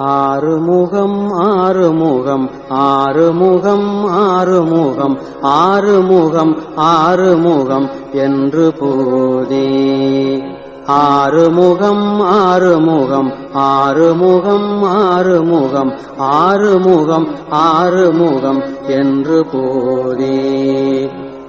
ஆறுமுகம் ஆறுமுகம் ஆறுமுகம் ஆறுமுகம் ஆறுமுகம் ஆறுமுகம் என்று போதே. ஆறுமுகம் ஆறுமுகம் ஆறுமுகம் ஆறுமுகம் ஆறுமுகம் ஆறுமுகம் என்று போதே.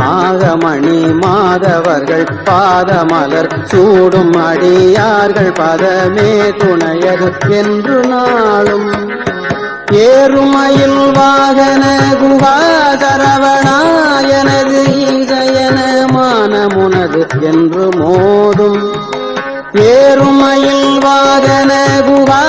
ஆகமணி மாதவர்கள் பாதமலர் சூடும் அடியார்கள் பதமே துணையர் என்று நாளும். ஏறுமையில் வாகன குகா சரவணா ஈசயன மானமுனது என்று மோதும். ஏறுமையில் வாகன குகா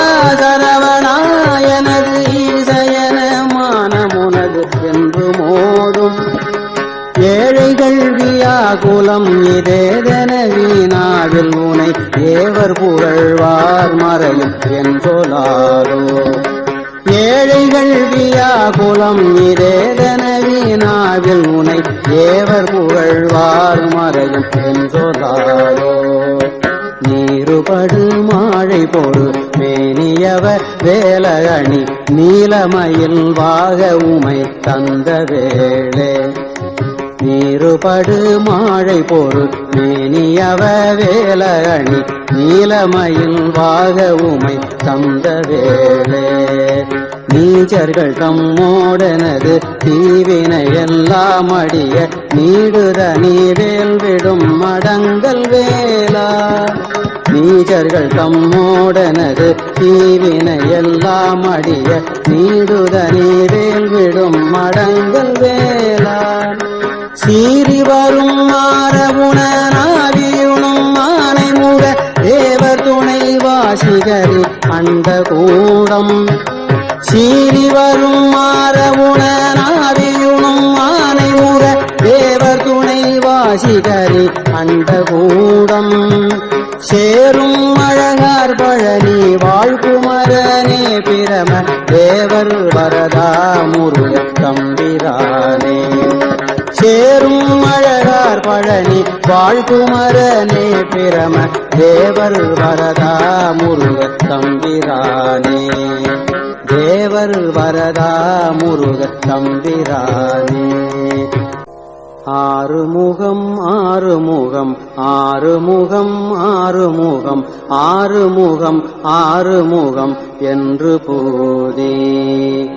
குலம் இதேதென வீணாவில் உனை ஏவர் புகழ்வார் மறையும் என் சொலாரோ. ஏழைகள் வியாகுலம் இதேதென வீணாவில் உனை ஏவர் புகழ்வார் மறையும் என் சொலாரோ. நீருபடு மாழை பொடு மேனியவர் வேலகணி நீலமயில் வாக உமை தந்த வேளே. நீருபடு மாழை பொருள் மேனியவ வேலகணி நீலமயில் வாக உமை தந்த வேலே நீச்சர்கள் தம்மோடனது தீவினை எல்லாம் அடிய நீடுத நீவேல் விடும் மடங்கள் வேலா நீச்சர்கள் தம்மோடனது தீவினை எல்லாம் அடிய நீடுத நீவேல் விடும் மடங்கள் சீறி வரும் மாறவுணராவியுணும் மாலை முக தேவர் துணை வாசிகரி அந்த கூடம். சீறி வரும் மாறவுணராவியுணும் மாலை முக தேவர் துணை வாசிகரி அந்த கூடம். சேரும் அழகார் பழனி வாழ்குமரனே பிரம தேவர் வரதா முருக தம்பிரானே தேரும் அழகார் பழனி வாழ்குமரனே பிரம தேவர் வரதா முருக தம்பிரானே. தேவர் வரதா முருக தம்பிரானே. ஆறுமுகம் ஆறுமுகம் ஆறுமுகம் ஆறுமுகம் ஆறுமுகம் ஆறுமுகம் என்று போதே.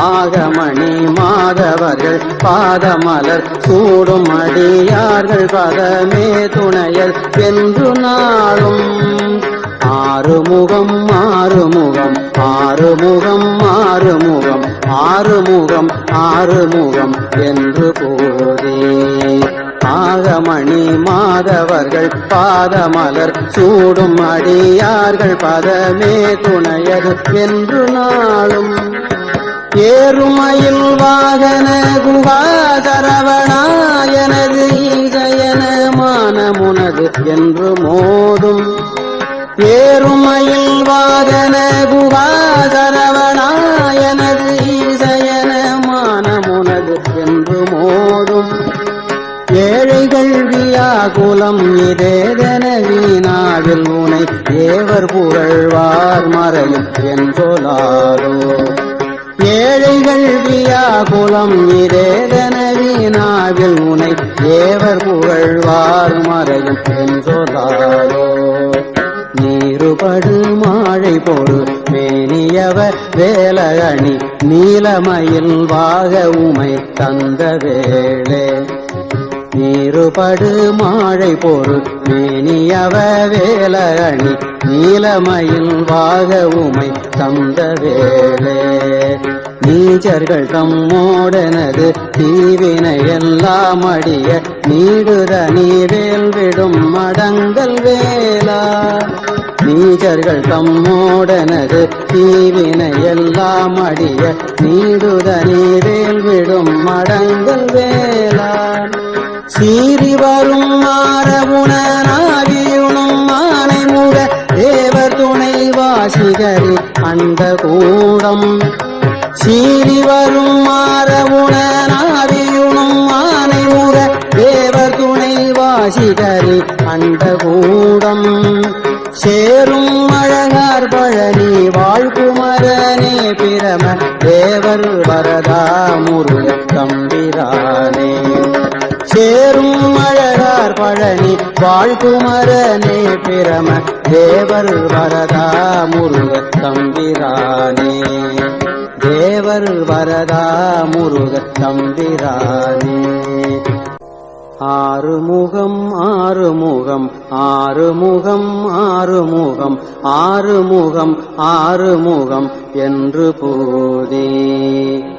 நாகமணி மாதவர்கள் பாதமலர் சூடும் அடியார்கள் பதமே துணையல் என்று நாளும். ஆறுமுகம் ஆறுமுகம் ஆறுமுகம் ஆறுமுகம் ஆறுமுகம் ஆறுமுகம் என்று போதே ஆகமணி மாதவர்கள் பாதமலர் சூடும் அடியார்கள் பதமே துணையது என்று நாளும். ஏறுமையில் வாகன குகாதரவனாயனது சரவணா மானமுனது என்று மோதும். ஏறுமையில் வாகன குகாதரவனாயனது சரவணா மானமுனது என்று மோதும். ஏழைகள் வியாகுலம் இதேதென வீணாவில் உனை ஏவர் புகழ்வார் மறையும் என்றொலாரோ ஏழைகள் வியாகுலம் இதேதென வீணாவில் உனை ஏவர் புகழ்வார் மறையும் என்றொலாரோ நீருபடு மாழை பொறு மேனியவர் வேலகணி நீலமயில் வாக உமை தந்த வேளே. நீருபடு மாழை பொருள் மேனியவ வேலகணி நீலமயில் வாக உமை தந்த வேளே. நீச்சர்கள் தம்மோடனது தீவினை எல்லாம் அடிய நீடுத நீவேல் விடும் மடங்கள் வேலா நீச்சர்கள் தம்மோடனது தீவினை எல்லாம் அடிய நீடுத நீவேல் விடும் மடங்கள் வேளா. சீறி வரும் மாறவுணனாவியுணும் மாலை முக தேவர் துணை வாசிகரி அந்த கூடம். சீறி வரும் மாறவுணனாவியுணும் மாலை முக தேவர் துணை வாசிகரி அந்த கூடம். சேரும் அழகார் பழனி வாழ்குமரனே பிரம தேவர் வரதா முருக தம்பிரானே. தேரும் மழரார் பழனி வாழ்குமரனே பிரம தேவர் வரதா முருக தம்பிரானே. தேவர் வரதா முருக தம்பிரானே. ஆறுமுகம் ஆறுமுகம் ஆறுமுகம் ஆறுமுகம் ஆறுமுகம் ஆறுமுகம் என்று போதே.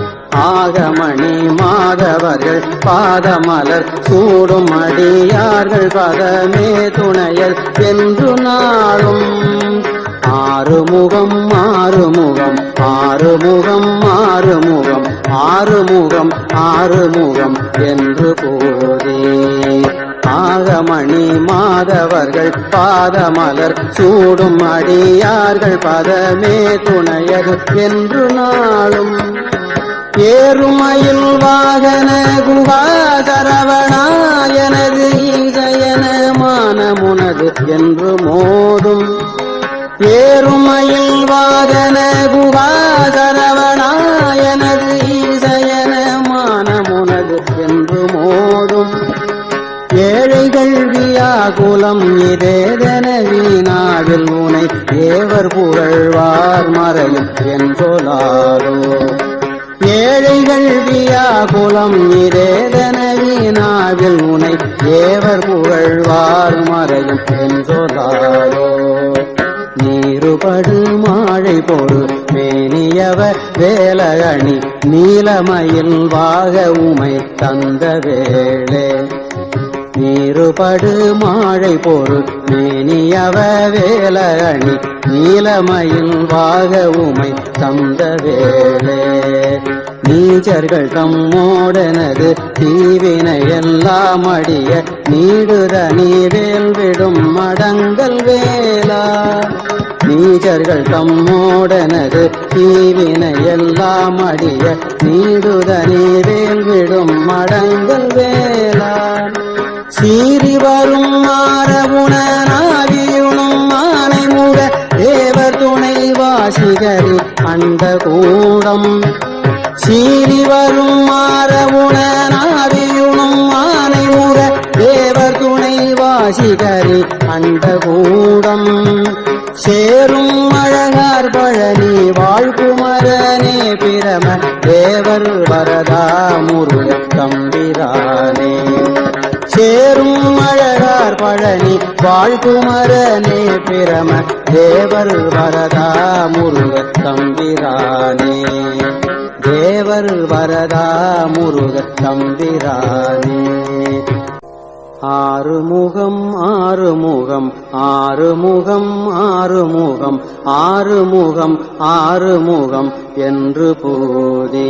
ஆகமணி மாதவர்கள் பாதமலர் சூடும் அடியார்கள் பதமே துணையல் என்று நாளும் ஆறுமுகம் ஆறுமுகம் ஆறுமுகம் ஆறுமுகம் ஆறுமுகம் ஆறுமுகம் என்று போதே ஆகமணி மாதவர்கள் பாதமலர் சூடும் அடியார்கள் பதமே துணையது என்று நாளும் ஏறுமயில் வாகன குகா சரவணாயனது ஈசயன மானமுனது என்று மோதும். ஏறுமயில் வாகன குகா சரவணாயனது ஈசயன மானமுனது என்று மோதும். ஏழைகள் வியாகுலம் இதேதன வீணாவில் உனை தேவர் புகழ்வார் மறையும் என் சொலாரோ ஏழைகள் வியாகுலம் இரேதனவினாவில் உனை தேவர் புகழ்வார் மறையும் என் நீருபடு மாழை பொரு மேனியவர் வேலகணி நீலமயில் வாக உமை தந்த வேளே. நீருபடு மாழை பொருள் மேனியவ வேலகணி நீலமயில் வாக உமை தந்த வேளே. நீச்சர்கள் தம்மோடனது தீவினை எல்லாம் அடிய நீடுத நீவேல் விடும் மடங்கள் வேளா. நீச்சர்கள் தம்மோடனது தீவினை எல்லாம் அடிய நீடுத நீவேல் விடும் மடங்கள் வேளா. சீறி வரும் மாறவுணனாவியுணும் துணை வாசிகரி அந்த கூடம். சீறி வரும் மாறவுணனாவியுணும் ஆனை முக தேவர் துணை வாசிகரி அந்த கூடம். வாழ்குமரனே பிரம தேவர் வரதா முருக தம்பிரானே தேவர் வரதா முருக தம்பிரானே ஆறுமுகம் ஆறுமுகம் ஆறுமுகம் ஆறுமுகம் ஆறுமுகம் ஆறுமுகம் என்று போதே.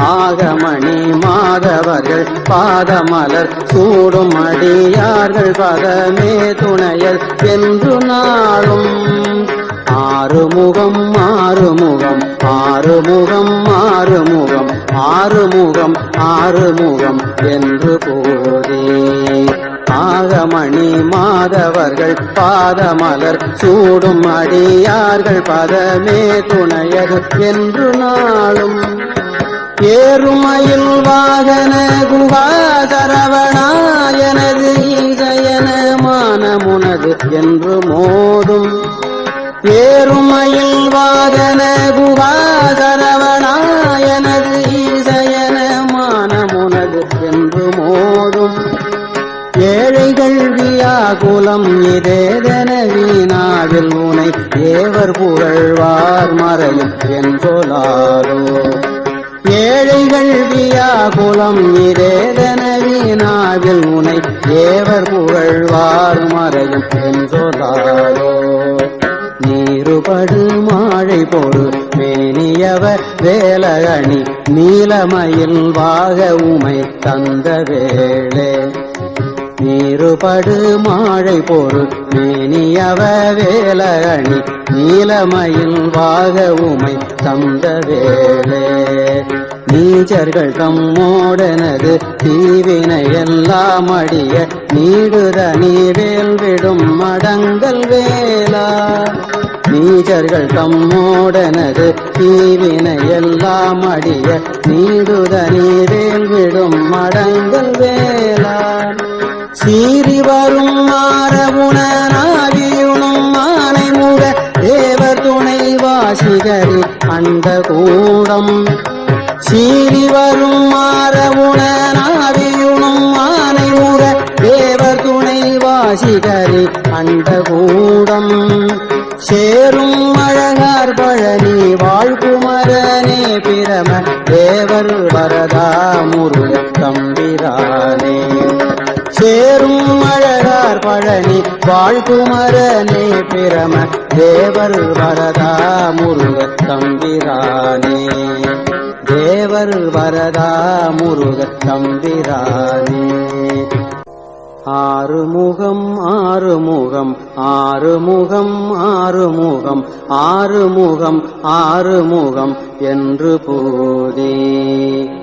ஆகமணி மாதவர்கள் பாதமலர் சூடும் அடியார்கள் பதமே துணையல் என்று நாளும். ஆறுமுகம் ஆறுமுகம் ஆறுமுகம் ஆறுமுகம் ஆறுமுகம் ஆறுமுகம் என்று போதே ஆகமணி மாதவர்கள் பாதமலர் சூடும் அடியார்கள் பதமே துணையர் என்று நாளும். ஏறுமயில் வாகன குகா சரவணாயனது ஈசயன மானமுனது என்று மோதும். ஏறுமயில் வாகன குகா சரவணாயனது ஈசயன மானமுனது என்று மோதும். ஏழைகள் வியாகுலம் இதேதன வீணாவில் உனை ஏவர் புகழ்வார் மறையும் என்றொலாரோ ஏழைகள் வியாகுலம் இரேதனவினாவில் உனை ஏவர் புகழ்வார் மறையும் என்றொலாரோ நீருபடு மாழை பொறு மேனியவர் வேலகணி நீலமயில் வாக உமை தந்த வேளே. நீருபடு மாழை பொருள். மேனியவ வேலகணி நீலமயில் வாக உமை தந்த வேலே. நீச்சர்கள் தம்மோடனது தீவினை எல்லாம் அடிய நீடுத நீவேல் விடும் மடங்கள் வேலா. நீச்சர்கள் தம்மோடனது தீவினை எல்லாம் அடிய நீடுத நீவேல் விடும் மடங்கள் வேலா. சீறி வரும் மாறவுணனாவியுணும் மாலை முக தேவர் துணை வாசிகரி அந்த கூடம். சீறி வரும் மாறவுணனாவியுணும் மாலை முக தேவர் துணை வாசிகரி அந்த கூடம். சேரும் அழகார் பழனி வாழ்குமரனே பிரம தேவர் வரதா முருக தம்பிரானே அழகார் பழனி வாழ்குமரனே பிரம தேவர் வரதா முருக தம்பிரானே. தேவர் வரதா முருக தம்பிரானே. ஆறுமுகம் ஆறுமுகம் ஆறுமுகம் ஆறுமுகம் ஆறுமுகம் ஆறுமுகம் என்று போதே.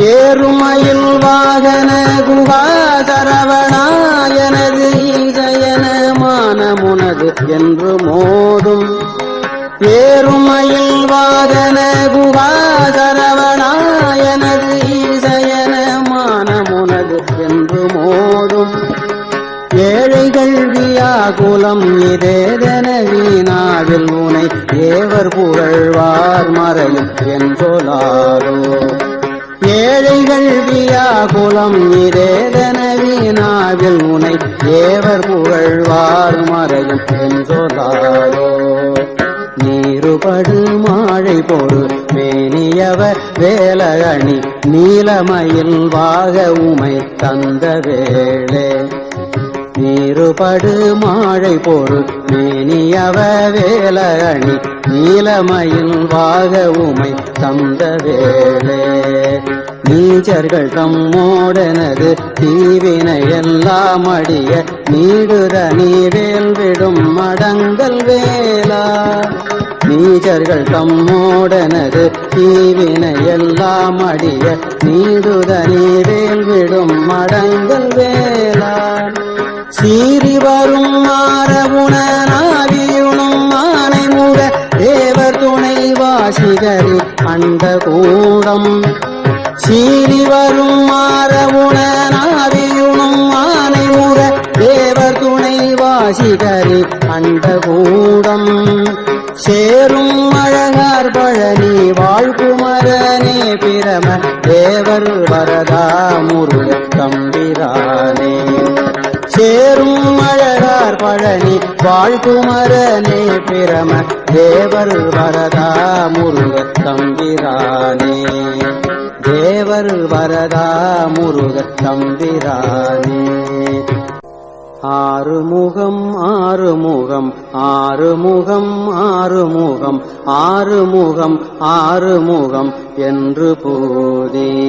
ஏறுமயில் வாகன குகா சரவணாயனது ஈசயன என்று மோதும். ஏறுமயில் வாகன குகா சரவணாயனது ஈசயன என்று மோதும். ஏழைகள் வியாகுலம் இதேதன வீணாவில் உனை ஏவர் புகழ்வார் மறையும் என்றொலாரோ ஏழைகள் வியாகுலம் இதேதன உனை தேவர் புகழ்வார் மறையும் என்றொலாரோ நீருபடு மாழை பொரு மேனியவர் வேலகணி நீலமயில் வாக உமை தந்த வேளே. நீருபடு மாழை பொருள் மேனியவ வேலகணி நீலமயில் வாக உமை தந்த வேலே. நீச்சர்கள் தம்மோடனது தீவினை எல்லாம் அடிய நீடுத நீவேல் விடும் மடங்கள் வேலா. நீச்சர்கள் தம்மோடனது தீவினை எல்லாம் அடிய நீடுத நீவேல் விடும் மடங்கள் வேலா. சீறி வரும் மாறவுணராகியுணும் மானைமுக தேவர் துணை வாசிகரில் அந்த கூடம். சீறி வரும் மாறவுணராகியுணும் மானைமுக தேவர் துணை வாசிகரில் அந்த கூடம். சேரும் அழகார் பழனி வாழ்குமரனே பிரம தேவர் வரதா முருகன் சேரும் அழகார் பழனி வாழ்குமரனே பிரம தேவர் வரதா முருகத் தம்பிரானே. தேவர் வரதா முருகத் தம்பிரானே. ஆறுமுகம் ஆறுமுகம் ஆறுமுகம் ஆறுமுகம் ஆறுமுகம் ஆறுமுகம் என்று போதே.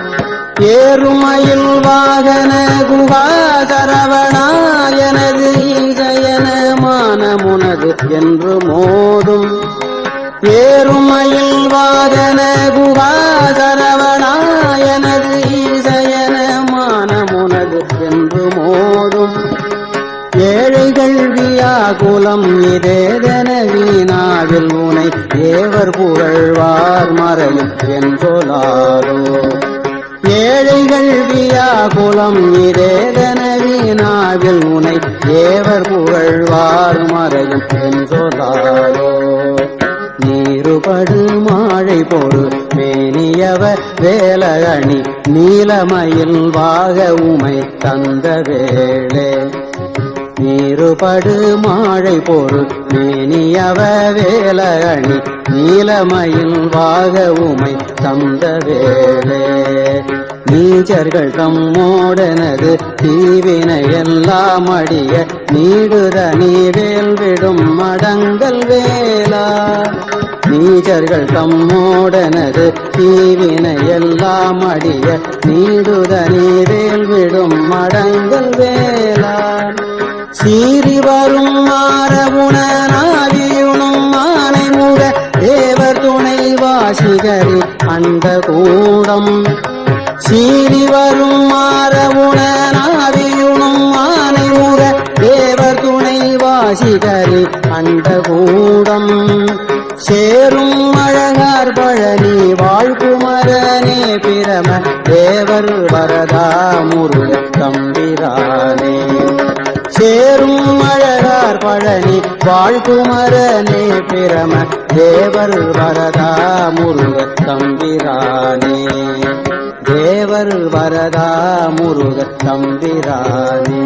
ஏறுமையில் வாகன குகா சரவணாயனது ஈசயன மானமுனது என்று மோதும். ஏறுமையில் வாகன குகா சரவணாயனது ஈசயன மானமுனது என்று மோதும். ஏழைகள் வியாகுலம் இதேதன வீணாவில் உனை தேவர் புகழ்வார் மறையும் என்றொலாரோ ஏழைகள் வியாகுலம் இதேதன வீணாவில் உனை தேவர் புகழ்வார் மறையும் என்றொலாரோ நீருபடு மாழை போடு மேனியவர் வேலகணி நீலமயில் வாக உமை தந்த வேளே. நீருபடு மாழை பொருள். மேனியவ வேலகணி நீலமயில் வாக உமை தந்த வேலே. நீச்சர்கள் தம்மோடனது தீவினை எல்லாம் அடிய நீடுத நீ வேல் விடும் மடங்கள் வேலா. நீச்சர்கள் தம்மோடனது தீவினை எல்லாம் அடிய நீடுத நீ வேல் விடும் மடங்கள் வேலா. சீறி வரும் மாறவுண நாவியுணும் முக தேவர் துணை வாசிகரி அந்த கூடம். சீறி வரும் மாறவுண நாவியுணும் முக தேவர் துணை வாசிகரி அந்த கூடம். சேரும் அழகார் பழனி வாழ்குமரனே பிரம தேவர் வரதா முருக தம்பிரானே. சேரும் அழகார் பழனி வாழ்குமரனே பிரம தேவர் வரதா முருக தம்பிரானே. தேவர் வரதா முருக தம்பிரானே.